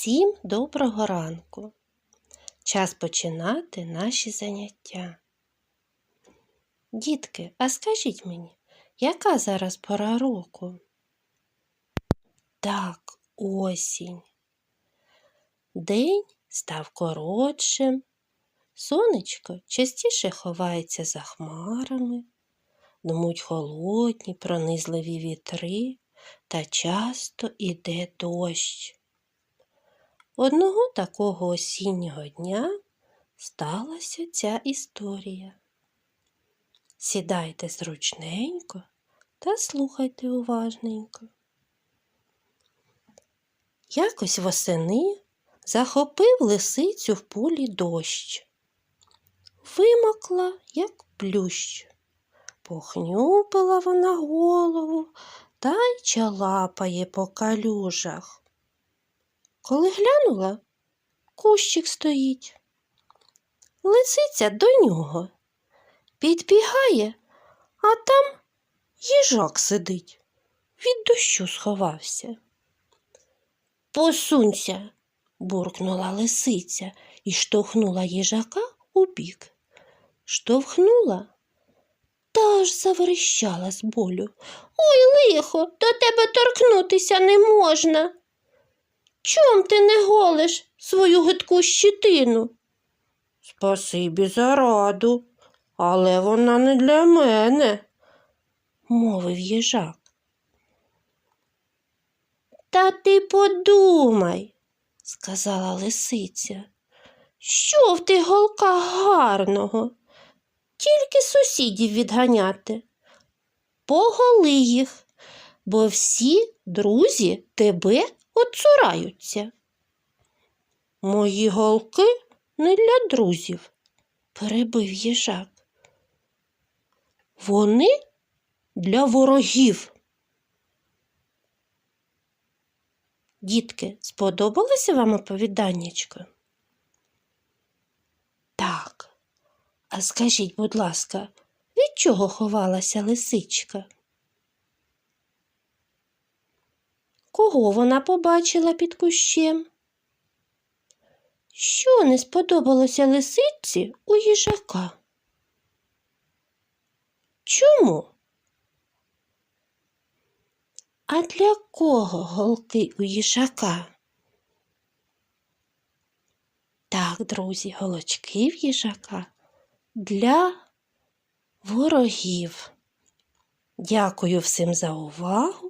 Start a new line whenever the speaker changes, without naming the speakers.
Всім доброго ранку. Час починати наші заняття. Дітки, а скажіть мені, яка зараз пора року? Так, осінь. День став коротшим, сонечко частіше ховається за хмарами, дмуть холодні, пронизливі вітри та часто іде дощ. Одного такого осіннього дня сталася ця історія. Сідайте зручненько та слухайте уважненько. Якось восени захопив лисицю в полі дощ. Вимокла, як плющ. Похнюпила вона голову та й чалапає по калюжах. Коли глянула, кущик стоїть. Лисиця до нього. Підбігає, а там їжак сидить. Від дощу сховався. Посунься, буркнула лисиця і штовхнула їжака у бік. Штовхнула та аж заверещала з болю. Ой, лихо, до тебе торкнутися не можна. Чом ти не голиш свою гидку щитину? Спасибі за раду, але вона не для мене, мовив їжак. Та ти подумай, сказала лисиця. Що в тих голках гарного? Тільки сусідів відганяти. Поголи їх, бо всі друзі тебе оцураються. Мої голки не для друзів, перебив їжак. Вони для ворогів. Дітки, сподобалося вам оповіданнячко? Так. А скажіть, будь ласка, від чого ховалася лисичка? Кого вона побачила під кущем? Що не сподобалося лисиці у їжака? Чому? А для кого голки у їжака? Так, друзі, голочки в їжака для ворогів. Дякую всім за увагу.